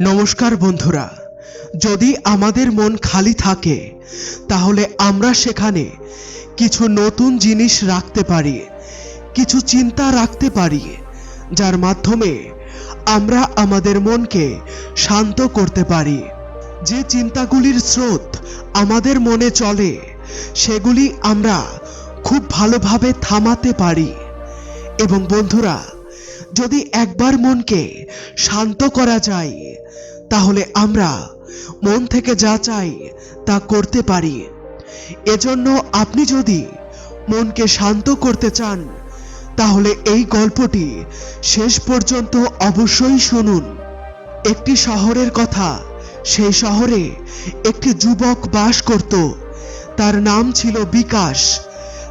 নমস্কার বন্ধুরা, যদি আমাদের মন খালি থাকে, তাহলে আমরা সেখানে কিছু নতুন জিনিস রাখতে পারি, কিছু চিন্তা রাখতে পারি, যার মাধ্যমে আমরা আমাদের মনকে শান্ত করতে পারি। যে চিন্তাগুলির স্রোত আমাদের মনে চলে, সেগুলি আমরা খুব ভালোভাবে থামাতে পারি। এবং বন্ধুরা যদি একবার মনকে শান্ত করা যায়, তাহলে আমরা মন থেকে যা চাই তা করতে পারি। এজন্য আপনি যদি মনকে শান্ত করতে চান, তাহলে এই গল্পটি শেষ পর্যন্ত অবশ্যই শুনুন। একটি শহরের কথা, সেই শহরে একটি যুবক বাস করত। তার নাম ছিল বিকাশ।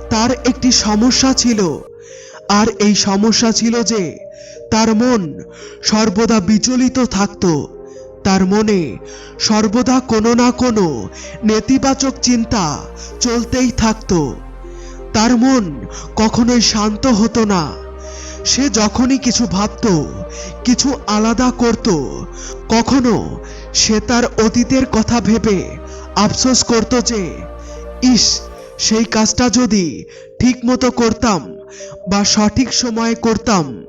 তার একটি সমস্যা ছিল। আর এই সমস্যা ছিল যে তার মন সর্বদা বিচলিত থাকত। তার মনে সর্বদা কোনো না কোনো নেতিবাচক চিন্তা চলতেই থাকতো। তার মন কখনোই শান্ত হতো না। সে যখনই কিছু ভাবত, কিছু আলাদা করত, কখনো সে তার অতীতের কথা ভেবে আফসোস করত যে, ইস, সেই কাজটা যদি ঠিক মতো করতাম বা সঠিক সময়ে করতাম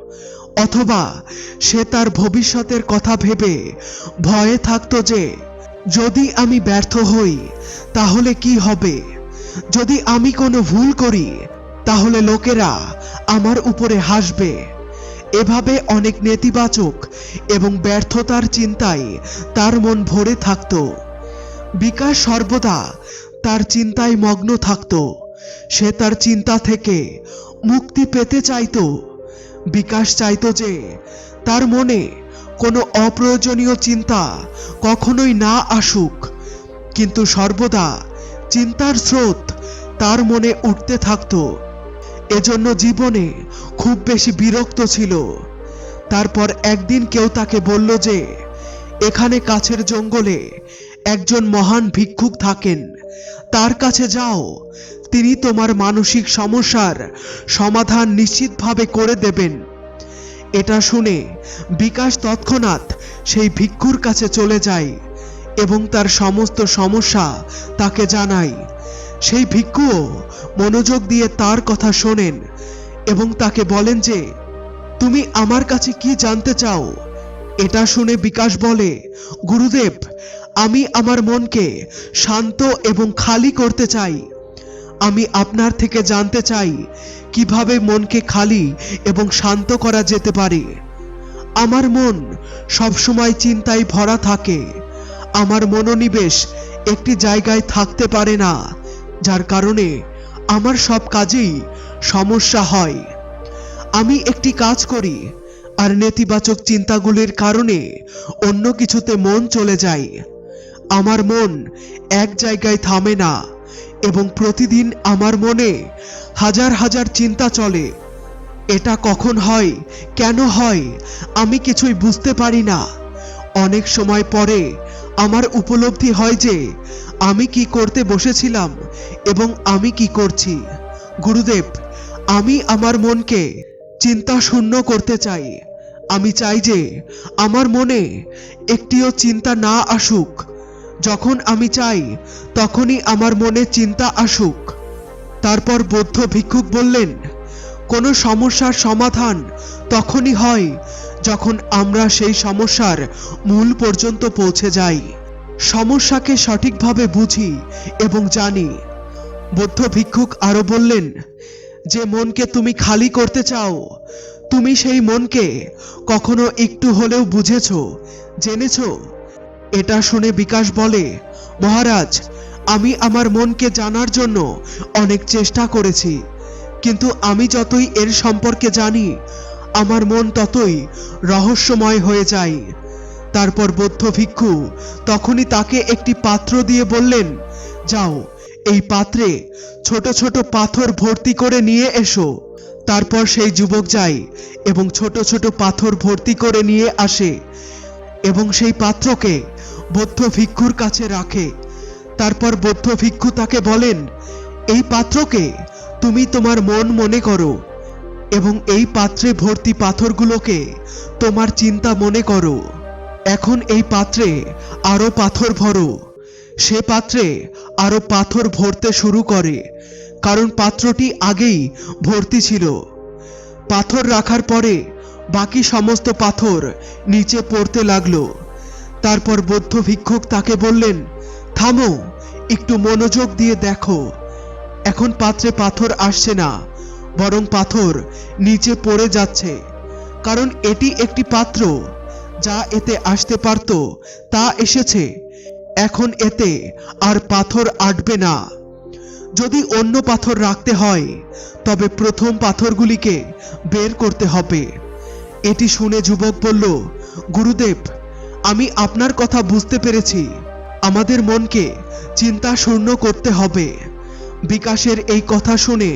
অথবা সে তার ভবিষ্যতের কথা ভেবে ভয়ে থাকতো যে, যদি আমি ব্যর্থ হই, তাহলে কি হবে? যদি আমি কোনো ভুল করি, তাহলে লোকেরা আমার উপরে হাসবে। এভাবে অনেক নেতিবাচক এবং ব্যর্থতার চিন্তায় তার মন ভরে থাকত। বিকাশ সর্বদা তার চিন্তায় মগ্ন থাকত। সে তার চিন্তা থেকে মুক্তি পেতে চাইতো। বিকাশ চাইত যে তার মনে কোনো অপ্রয়োজনীয় চিন্তা কখনোই না আসুক। কিন্তু সর্বদা চিন্তার স্রোত তার মনে উঠতে থাকতো। এজন্য জীবনে খুব বেশি বিরক্ত ছিল। তারপর একদিন কেউ তাকে বলল যে, এখানে কাছের জঙ্গলে একজন মহান ভিক্ষুক থাকেন। তার কাছে যাও তিনি তোমার মানসিক সমস্যার সমাধান নিশ্চিতভাবে করে দেবেন। এটা শুনে বিকাশ তৎক্ষণাৎ সেই ভিক্ষুর কাছে চলে যায় এবং তার সমস্ত সমস্যা তাকে জানায়। সেই ভিক্ষুও মনোযোগ দিয়ে তার কথা শোনেন এবং তাকে বলেন যে, তুমি আমার কাছে কি জানতে চাও? এটা শুনে বিকাশ বলে, গুরুদেব, আমি আমার মনকে শান্ত এবং খালি করতে চাই। আমি আপনার থেকে জানতে চাই কীভাবে মনকে খালি এবং শান্ত করা যেতে পারে। আমার মন সবসময় চিন্তায় ভরা থাকে। আমার মনোনিবেশ একটি জায়গায় থাকতে পারে না, যার কারণে আমার সব কাজেই সমস্যা হয়। আমি একটি কাজ করি আর নেতিবাচক চিন্তাগুলির কারণে অন্য কিছুতে মন চলে যায়। আমার মন এক জায়গায় থামে না। এবং প্রতিদিন আমার মনে হাজার হাজার চিন্তা চলে। এটা কখন হয়? কেন হয়? আমি কিছুই বুঝতে পারি না। অনেক সময় পরে আমার উপলব্ধি হয় যে আমি কি করতে বসেছিলাম এবং আমি কি করছি। গুরুদেব, আমি আমার মনকে চিন্তা শূন্য করতে চাই। আমি চাই যে আমার মনে একটিও চিন্তা না আসুক। যখন আমি চাই, তখনই আমার মনে চিন্তা আসুক। তারপর বৌদ্ধ ভিক্ষুক বললেন, কোনো সমস্যার সমাধান তখনই হয় যখন আমরা সেই সমস্যার মূল পর্যন্ত পৌঁছে যাই। সমস্যাকে সঠিকভাবে বুঝি এবং জানি। বৌদ্ধ ভিক্ষুক আরও বললেন, যে মনকে তুমি খালি করতে চাও, তুমি সেই মনকে কখনো একটু হলেও বুঝেছ, জেনেছ এটা শুনে বিকাশ বলে, মহারাজ, আমি আমার মনকে জানার জন্য অনেক চেষ্টা করেছি, কিন্তু আমি যতই এর সম্পর্কে জানি, আমার মন ততই রহস্যময় হয়ে যায়। তারপর বৌদ্ধ ভিক্ষু তখনই তাকে একটি পাত্র দিয়ে বললেন, যাও, এই পাত্রে ছোট ছোট পাথর ভর্তি করে নিয়ে এসো। তারপর সেই যুবক যায় এবং ছোট ছোট পাথর ভর্তি করে নিয়ে আসে। এবং সেই পাত্রকে বৌদ্ধ ভিক্ষুর কাছে রাখে। তারপর বৌদ্ধ ভিক্ষু তাকে বলেন, এই পাত্রকে তুমি তোমার মন মনে করো এবং এই পাত্রে ভর্তি পাথরগুলোকে তোমার চিন্তা মনে করো। এখন এই পাত্রে আরও পাথর ভরো। সে পাত্রে আরও পাথর ভরতে শুরু করে, কারণ পাত্রটি আগেই ভর্তি ছিল। পাথর রাখার পরে বাকি সমস্ত পাথর নিচে পড়তে লাগল। তারপর বৌদ্ধ ভিক্ষুক তাকে বললেন, থামো, একটু মনোযোগ দিয়ে দেখো। এখন পাত্রে পাথর আসছে না, বরং পাথর নিচে পড়ে যাচ্ছে। কারণ এটি একটি পাত্র যা এতে আসতে পারত, তা এসেছে। এখন এতে আর পাথর আটবে না। যদি অন্য পাথর রাখতে হয়, তবে প্রথম পাথরগুলিকে বের করতে হবে। এটি শুনে যুবক বলল, গুরুদেব, আমি আপনার কথা বুঝতে পেরেছি। আমাদের মনকে চিন্তা শূন্য করতে হবে। বিকাশের এই কথা শুনে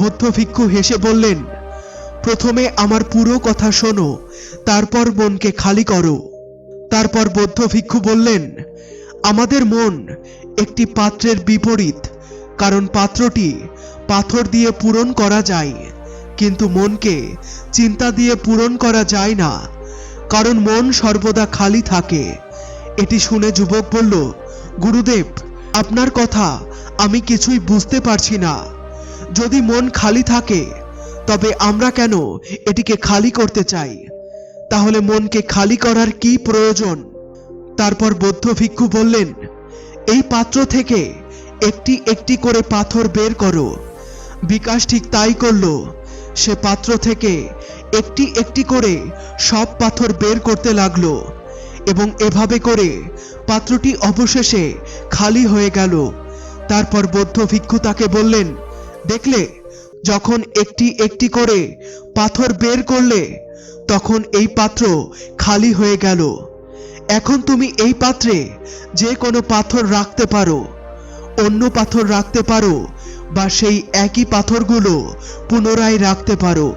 বৌদ্ধ ভিক্ষু হেসে বললেন, প্রথমে আমার পুরো কথা শোনো, তারপর মনকে খালি করো। তারপর বৌদ্ধ ভিক্ষু বললেন, আমাদের মন একটি পাত্রের বিপরীত, কারণ পাত্রটি পাথর দিয়ে পূরণ করা যায়। কিন্তু মনকে চিন্তা দিয়ে পূরণ করা যায় না, কারণ মন সর্বদা খালি থাকে। এটি শুনে যুবক বলল, গুরুদেব, আপনার কথা আমি কিছুই বুঝতে পারছি না। যদি মন খালি থাকে, তবে আমরা কেন এটিকে খালি করতে চাই? তাহলে মনকে খালি করার কি প্রয়োজন? তারপর বৌদ্ধ ভিক্ষু বললেন, এই পাত্র থেকে একটি একটি করে পাথর বের করো। বিকাশ ঠিক তাই করল। সে পাত্র থেকে একটি একটি করে সব পাথর বের করতে লাগল এবং এভাবে করে পাত্রটি অবশেষে খালি হয়ে গেল। তারপর বৌদ্ধ ভিক্ষু তাকে বললেন, দেখলে, যখন একটি একটি করে পাথর বের করলে, তখন এই পাত্র খালি হয়ে গেল। এখন তুমি এই পাত্রে যে কোনো পাথর রাখতে পারো, অন্য পাথর রাখতে পারো বা সেই একই পাথরগুলো পুনরায় রাখতে পারো,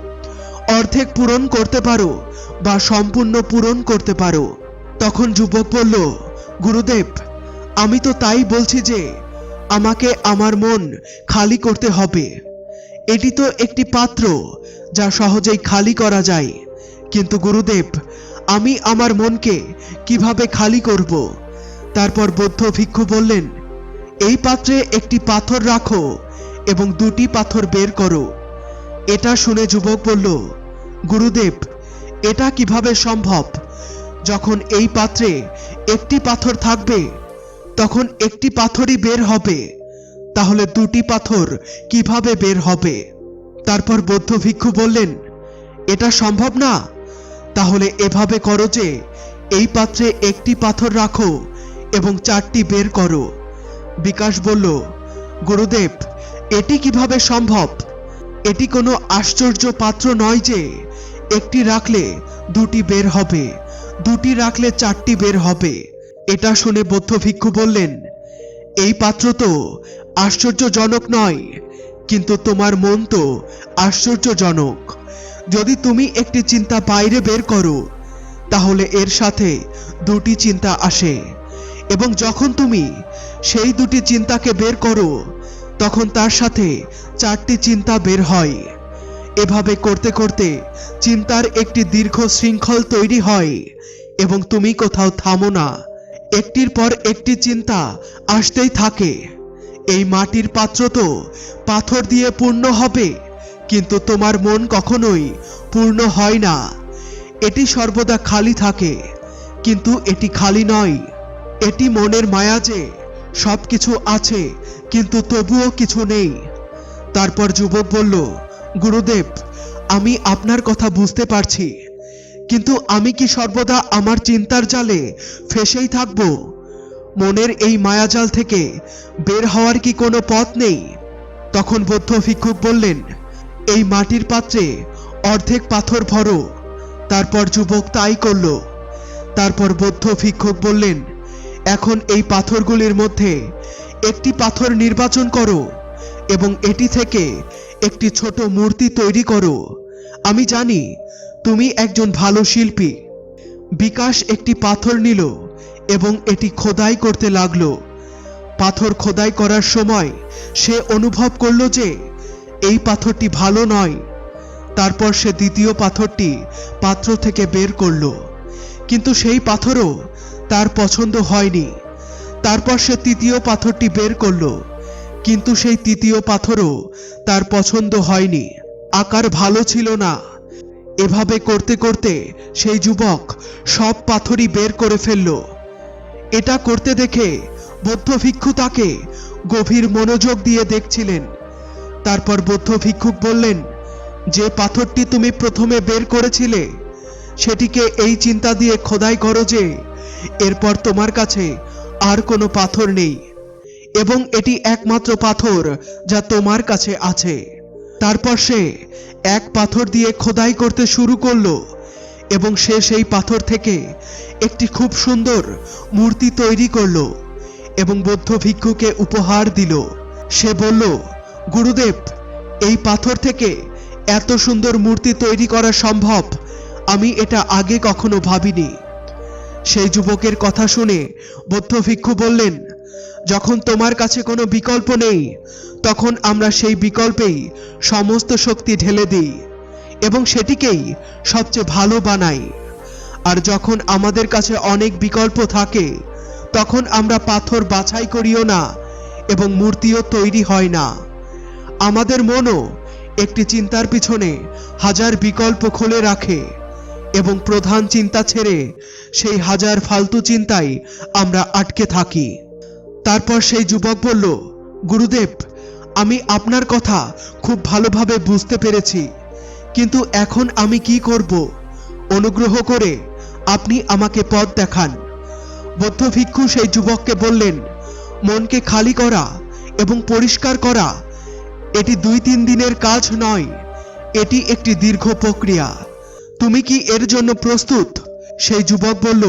অর্ধেক পূরণ করতে পারো বা সম্পূর্ণ পূরণ করতে পারো। তখন যুবক বলল, গুরুদেব, আমি তো তাই বলছি যে আমাকে আমার মন খালি করতে হবে। এটি তো একটি পাত্র যা সহজেই খালি করা যায়। কিন্তু গুরুদেব, আমি আমার মনকে কীভাবে খালি করব? তারপর বৌদ্ধ ভিক্ষু বললেন, এই পাত্রে একটি পাথর রাখো এবং দুটি পাথর বের করো। এটা শুনে যুবক বলল, গুরুদেব, এটা কীভাবে সম্ভব? যখন এই পাত্রে একটি পাথর থাকবে, তখন একটি পাথরই বের হবে। তাহলে দুটি পাথর কীভাবে বের হবে? তারপর বৌদ্ধ ভিক্ষু বললেন, এটা সম্ভব না। তাহলে এভাবে করো যে, এই পাত্রে একটি পাথর রাখো এবং চারটি বের করো। বিকাশ বলল, গুরুদেব এটি কীভাবে সম্ভব? এটি কোনো আশ্চর্য পাত্র নয় যে, একটি রাখলে দুটি বের হবে, দুটি রাখলে চারটি বের হবে। এটা শুনে বৌদ্ধ ভিক্ষু বললেন, এই পাত্র তো আশ্চর্যজনক নয়, কিন্তু তোমার মন তো আশ্চর্যজনক। যদি তুমি একটি চিন্তা বাইরে বের করো, তাহলে এর সাথে দুটি চিন্তা আসে। এবং যখন তুমি সেই দুটি চিন্তাকে বের করো তখন তার সাথে চারটি চিন্তা বের হয়। এভাবে করতে করতে চিন্তার একটি দীর্ঘ শৃঙ্খল তৈরি হয় এবং তুমি কোথাও থামো না। একটির পর একটি চিন্তা আসতেই থাকে। এই মাটির পাত্র তো পাথর দিয়ে পূর্ণ হবে, কিন্তু তোমার মন কখনোই পূর্ণ হয় না। এটি সর্বদা খালি থাকে, কিন্তু এটি খালি নয়। এটি মনের মায়া যে সব কিছু আছে, কিন্তু তবুও কিছু নেই। তারপর যুবক বলল, গুরুদেব, আমি আপনার কথা বুঝতে পারছি, কিন্তু আমি কি সর্বদা আমার চিন্তার জালে ফেসেই থাকব? মনের এই মায়াজাল থেকে বের হওয়ার কি কোনো পথ নেই? তখন বৌদ্ধ ভিক্ষুক বললেন, এই মাটির পাত্রে অর্ধেক পাথর ভরো। তারপর যুবক তাই করল। তারপর বৌদ্ধ ভিক্ষুক বললেন এখন এই পাথরগুলির মধ্যে একটি পাথর নির্বাচন করো এবং এটি থেকে একটি ছোট মূর্তি তৈরি করো। আমি জানি তুমি একজন ভালো শিল্পী। বিকাশ একটি পাথর নিল এবং এটি খোদাই করতে লাগল। পাথর খোদাই করার সময় সে অনুভব করল যে এই পাথরটি ভালো নয়। তারপর সে দ্বিতীয় পাথরটি পাত্র থেকে বের করল। কিন্তু সেই পাথরও তার পছন্দ হয়নি। তারপর সে তৃতীয় পাথরটি বের করল, কিন্তু সেই তৃতীয় পাথরও তার পছন্দ হয়নি। আকার ভালো ছিল না। এভাবে করতে করতে সেই যুবক সব পাথরই বের করে ফেলল। এটা করতে দেখে বৌদ্ধ ভিক্ষু তাকে গভীর মনোযোগ দিয়ে দেখছিলেন। তারপর বৌদ্ধ ভিক্ষুক বললেন, যে পাথরটি তুমি প্রথমে বের করেছিলে, সেটিকে এই চিন্তা দিয়ে খোদাই করো যে এরপর তোমার কাছে আর কোনো পাথর নেই। এবং এটি একমাত্র পাথর যা তোমার কাছে আছে। তারপর সে এক পাথর দিয়ে খোদাই করতে শুরু করল, এবং সে সেই পাথর থেকে একটি খুব সুন্দর মূর্তি তৈরি করল, এবং বৌদ্ধ ভিক্ষুকে উপহার দিল। সে বলল, গুরুদেব, এই পাথর থেকে এত সুন্দর মূর্তি তৈরি করা সম্ভব। আমি এটা আগে কখনো ভাবিনি। সেই যুবকের কথা শুনে বৌদ্ধ ভিক্ষু বললেন, যখন তোমার কাছে কোনো বিকল্প নেই, তখন আমরা সেই বিকল্পেই সমস্ত শক্তি ঢেলে দিই এবং সেটিকেই সবচেয়ে ভালো বানাই। আর যখন আমাদের কাছে অনেক বিকল্প থাকে, তখন আমরা পাথর বাছাই করিও না এবং মূর্তিও তৈরি হয় না। আমাদের মনও একটি চিন্তার পিছনে হাজার বিকল্প খুলে রাখে। এবং প্রধান চিন্তা ছেড়ে সেই হাজার ফালতু চিন্তায় আমরা আটকে থাকি। তারপর সেই যুবক বলল, গুরুদেব, আমি আপনার কথা খুব ভালোভাবে বুঝতে পেরেছি, কিন্তু এখন আমি কি করব? অনুগ্রহ করে আপনি আমাকে পথ দেখান। বৌদ্ধ ভিক্ষু সেই যুবককে বললেন, মনকে খালি করা এবং পরিষ্কার করা, এটি দুই তিন দিনের কাজ নয়, এটি একটি দীর্ঘ প্রক্রিয়া। তুমি কি এর জন্য প্রস্তুত? সেই যুবক বলল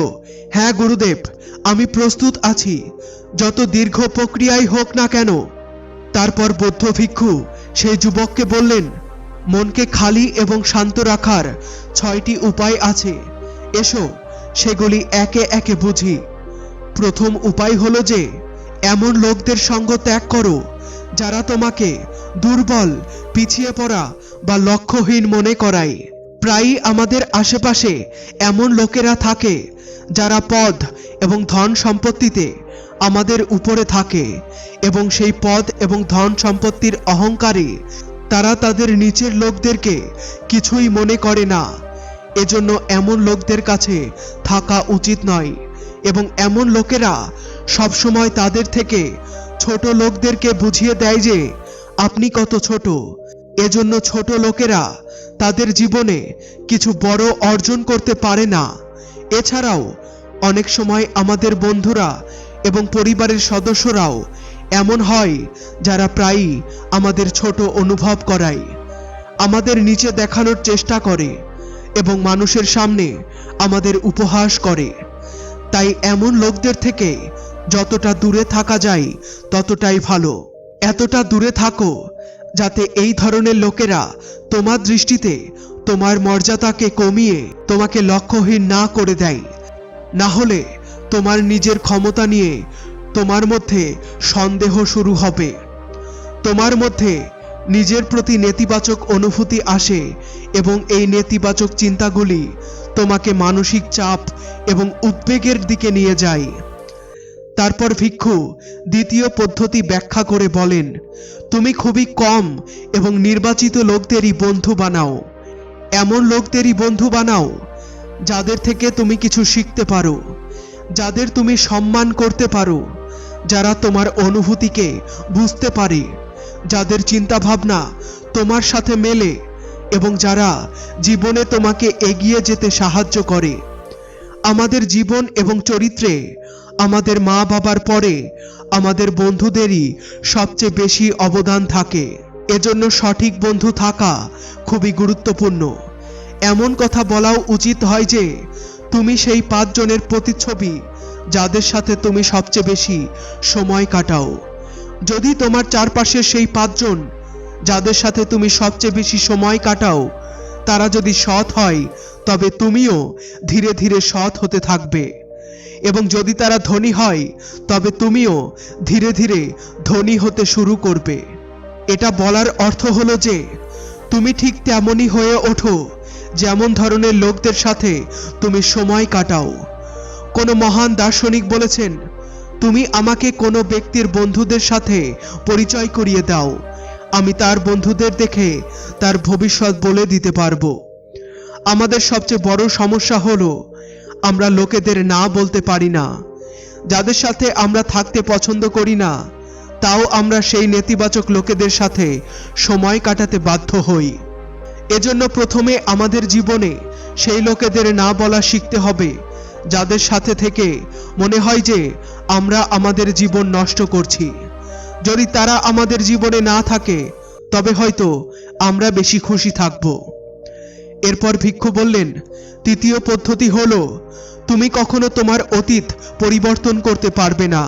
হ্যাঁ গুরুদেব, আমি প্রস্তুত আছি। যত দীর্ঘ প্রক্রিয়াই হোক না কেন। তারপর বৌদ্ধ ভিক্ষু সেই যুবককে বললেন, মনকে খালি এবং শান্ত রাখার ছয়টি উপায় আছে। এসো, সেগুলি একে একে বুঝি। প্রথম উপায় হলো যে, এমন লোকদের সঙ্গ ত্যাগ করো, যারা তোমাকে দুর্বল, পিছিয়ে পড়া বা লক্ষ্যহীন মনে করায়। প্রায়ই আমাদের আশেপাশে এমন লোকেরা থাকে যারা পদ এবং ধন সম্পত্তিতে আমাদের উপরে থাকে এবং সেই পদ এবং ধন সম্পত্তির অহংকারে তারা তাদের নিচের লোকদেরকে কিছুই মনে করে না। এজন্য এমন লোকদের কাছে থাকা উচিত নয় এবং এমন লোকেরা সবসময় তাদের থেকে ছোট লোকদেরকে বুঝিয়ে দেয় যে আপনি কত ছোট। এজন্য ছোট লোকেরা তাদের জীবনে কিছু বড় অর্জন করতে পারে না। এছাড়াও, অনেক সময় আমাদের বন্ধুরা এবং পরিবারের সদস্যরাও এমন হয় যারা প্রায়ই আমাদের ছোট অনুভব করায়, আমাদের নিচে দেখানোর চেষ্টা করে এবং মানুষের সামনে আমাদের উপহাস করে। তাই এমন লোকদের থেকে যতটা দূরে থাকা যায় ততটাই ভালো। এতটা দূরে থাকো যাতে এই ধরনের লোকেরা তোমার দৃষ্টিতে তোমার মর্যাদাকে কমিয়ে তোমাকে লক্ষ্যহীন না করে দেয়। না হলে তোমার নিজের ক্ষমতা নিয়ে তোমার মধ্যে সন্দেহ শুরু হবে। তোমার মধ্যে নিজের প্রতি নেতিবাচক অনুভূতি আসে এবং এই নেতিবাচক চিন্তাগুলি তোমাকে মানসিক চাপ এবং উদ্বেগের দিকে নিয়ে যায়। তারপর ভিক্ষু দ্বিতীয় পদ্ধতি ব্যাখ্যা করে বলেন, তুমি খুবই কম এবং নির্বাচিত লোকদেরই বন্ধু বানাও। এমন লোকদেরই বন্ধু বানাও যাদের থেকে তুমি কিছু শিখতে পারো, যাদের তুমি সম্মান করতে পারো, যারা তোমার অনুভূতিকে বুঝতে পারে, যাদের চিন্তাভাবনা তোমার সাথে মেলে এবং যারা জীবনে তোমাকে এগিয়ে যেতে সাহায্য করে। আমাদের জীবন এবং চরিত্রে আমাদের মা বাবার পরে আমাদের বন্ধুদেরই সবচেয়ে বেশি অবদান থাকে। এজন্য সঠিক বন্ধু থাকা খুবই গুরুত্বপূর্ণ। এমন কথা বলাও উচিত হয় যে, তুমি সেই পাঁচজনের প্রতিচ্ছবি যাদের সাথে তুমি সবচেয়ে বেশি সময় কাটাও। যদি তোমার চারপাশের সেই পাঁচজন যাদের সাথে তুমি সবচেয়ে বেশি সময় কাটাও, তারা যদি সৎ হয়, তবে তুমিও ধীরে ধীরে সৎ হতে থাকবে। এবং যদি তারা ধনী হয়, তবে তুমিও ধীরে ধীরে ধনী হতে শুরু করবে। এটা বলার অর্থ হলো যে, তুমি ঠিক তেমনই হয়ে ওঠো, যেমন ধরনের লোকদের সাথে তুমি সময় কাটাও। কোনো মহান দার্শনিক বলেছেন, তুমি আমাকে কোনো ব্যক্তির বন্ধুদের সাথে পরিচয় করিয়ে দাও, আমি তার বন্ধুদের দেখে তার ভবিষ্যৎ বলে দিতে পারব। আমাদের সবচেয়ে বড় সমস্যা হলো আমরা লোকেদের না বলতে পারি না। যাদের সাথে আমরা থাকতে পছন্দ করি না, তাও আমরা সেই নেতিবাচক লোকেদের সাথে সময় কাটাতে বাধ্য হই। এজন্য প্রথমে আমাদের জীবনে সেই লোকেদের না বলা শিখতে হবে, যাদের সাথে থেকে মনে হয় যে আমরা আমাদের জীবন নষ্ট করছি। যদি তারা আমাদের জীবনে না থাকে, তবে হয়তো আমরা বেশি খুশি থাকব। এরপর ভিক্ষু বললেন, তৃতীয় পদ্ধতি হলো, তুমি কখনো তোমার অতীত পরিবর্তন করতে পারবে না,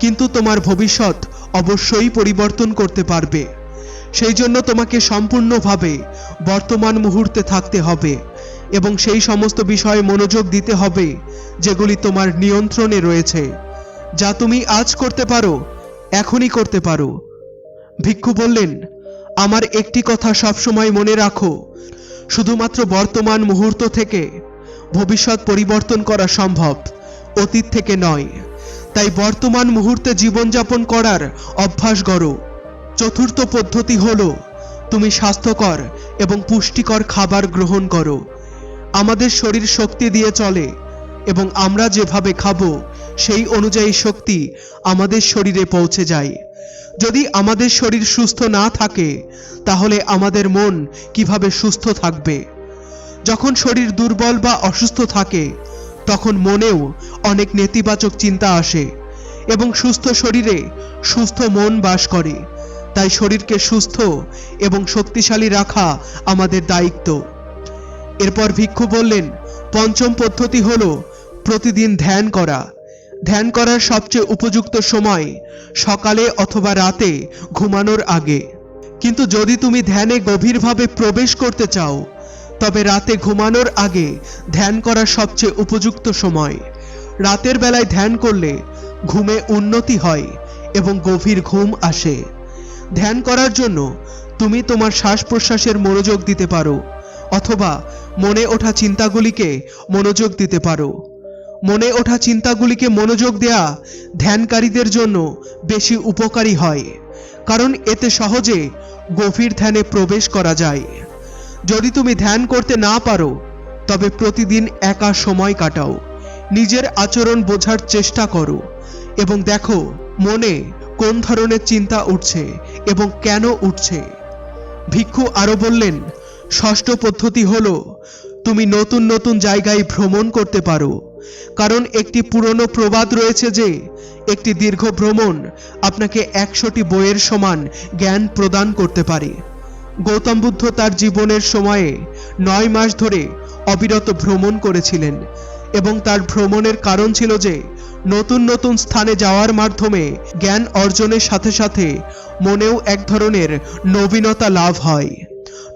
কিন্তু তোমার ভবিষ্যৎ অবশ্যই পরিবর্তন করতে পারবে। সেই জন্য তোমাকে সম্পূর্ণভাবে বর্তমান মুহূর্তে থাকতে হবে এবং সেই সমস্ত বিষয়ে মনোযোগ দিতে হবে যেগুলি তোমার নিয়ন্ত্রণে রয়েছে, যা তুমি আজ করতে পারো, এখনই করতে পারো। ভিক্ষু বললেন, আমার একটি কথা সবসময় মনে রাখো শুধুমাত্র বর্তমান মুহূর্ত থেকে ভবিষ্যৎ পরিবর্তন করা সম্ভব, অতীত থেকে নয়। তাই বর্তমান মুহূর্তে জীবনযাপন করার অভ্যাস গড়ো। চতুর্থ পদ্ধতি হল, তুমি স্বাস্থ্যকর এবং পুষ্টিকর খাবার গ্রহণ করো। আমাদের শরীর শক্তি দিয়ে চলে এবং আমরা যেভাবে খাব, সেই অনুযায়ী শক্তি আমাদের শরীরে পৌঁছে যায়। যদি আমাদের শরীর সুস্থ না থাকে, তাহলে আমাদের মন কীভাবে সুস্থ থাকবে? যখন শরীর দুর্বল বা অসুস্থ থাকে, তখন মনেও অনেক নেতিবাচক চিন্তা আসে এবং সুস্থ শরীরে সুস্থ মন বাস করে। তাই শরীরকে সুস্থ এবং শক্তিশালী রাখা আমাদের দায়িত্ব। এরপর ভিক্ষু বললেন, পঞ্চম পদ্ধতি হলো প্রতিদিন ধ্যান করা। ধ্যান করার সবচেয়ে উপযুক্ত সময় সকালে অথবা রাতে ঘুমানোর আগে। কিন্তু যদি তুমি ধ্যানে গভীরভাবে প্রবেশ করতে চাও, তবে রাতে ঘুমানোর আগে ধ্যান করার সবচেয়ে উপযুক্ত সময়। রাতের বেলায় ধ্যান করলে ঘুমে উন্নতি হয় এবং গভীর ঘুম আসে। ধ্যান করার জন্য তুমি তোমার শ্বাস প্রশ্বাসের মনোযোগ দিতে পারো, অথবা মনে ওঠা চিন্তাগুলিকে মনোযোগ দিতে পারো। মনে ওঠা চিন্তাগুলিকে মনোযোগ দেয়া ধ্যানকারীদের জন্য বেশি উপকারী হয়, কারণ এতে সহজে গভীর ধ্যানে প্রবেশ করা যায়। যদি তুমি ধ্যান করতে না পারো, তবে প্রতিদিন একা সময় কাটাও, নিজের আচরণ বোঝার চেষ্টা করো, এবং দেখো মনে কোন ধরনের চিন্তা উঠছে এবং কেন উঠছে। ভিক্ষু আরও বললেন, ষষ্ঠ পদ্ধতি হলো, তুমি নতুন নতুন জায়গায় ভ্রমণ করতে পারো কারণ একটি পুরনো প্রবাদ রয়েছে যে, একটি দীর্ঘ ভ্রমণ আপনাকে একশোটি বইয়ের সমান জ্ঞান প্রদান করতে পারে। গৌতম বুদ্ধ তার জীবনের সময়ে নয় মাস ধরে অবিরত ভ্রমণ করেছিলেন এবং তার ভ্রমণের কারণ ছিল যে, নতুন নতুন স্থানে যাওয়ার মাধ্যমে জ্ঞান অর্জনের সাথে সাথে মনেও এক ধরনের নবীনতা লাভ হয়।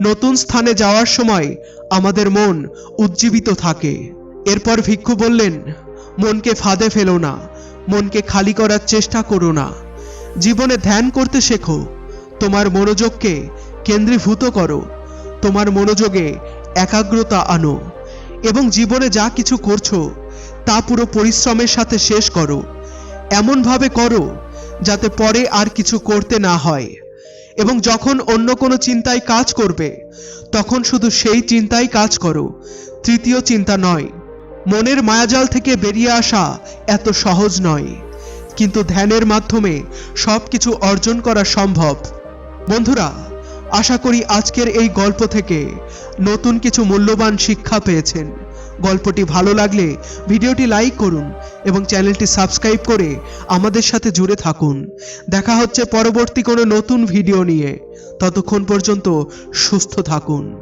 নতুন স্থানে যাওয়ার সময় আমাদের মন উজ্জীবিত থাকে। এরপর ভিক্ষু বললেন, মনকে ফাঁদে ফেলো না, মনকে খালি করার চেষ্টা করো না। জীবনে ধ্যান করতে শেখো, তোমার মনোযোগকে কেন্দ্রীভূত করো, তোমার মনোযোগে একাগ্রতা আনো এবং জীবনে যা কিছু করছ, তা পুরো পরিশ্রমের সাথে শেষ করো। এমনভাবে করো যাতে পরে আর কিছু করতে না হয়। এবং যখন অন্য কোনো চিন্তায় কাজ করবে, তখন শুধু সেই চিন্তায় কাজ করো, তৃতীয় চিন্তা নয়। মনের মায়াজাল থেকে বেরিয়ে আসা এত সহজ নয়। কিন্তু ধ্যানের মাধ্যমে সব কিছু অর্জন করা সম্ভব। বন্ধুরা, আশা করি আজকের এই গল্প থেকে নতুন কিছু মূল্যবান শিক্ষা পেয়েছেন। গল্পটি ভালো লাগলে ভিডিওটি লাইক করুন এবং চ্যানেলটি সাবস্ক্রাইব করে আমাদের সাথে জুড়ে থাকুন। দেখা হচ্ছে পরবর্তী কোনো নতুন ভিডিও নিয়ে। ততক্ষণ পর্যন্ত সুস্থ থাকুন।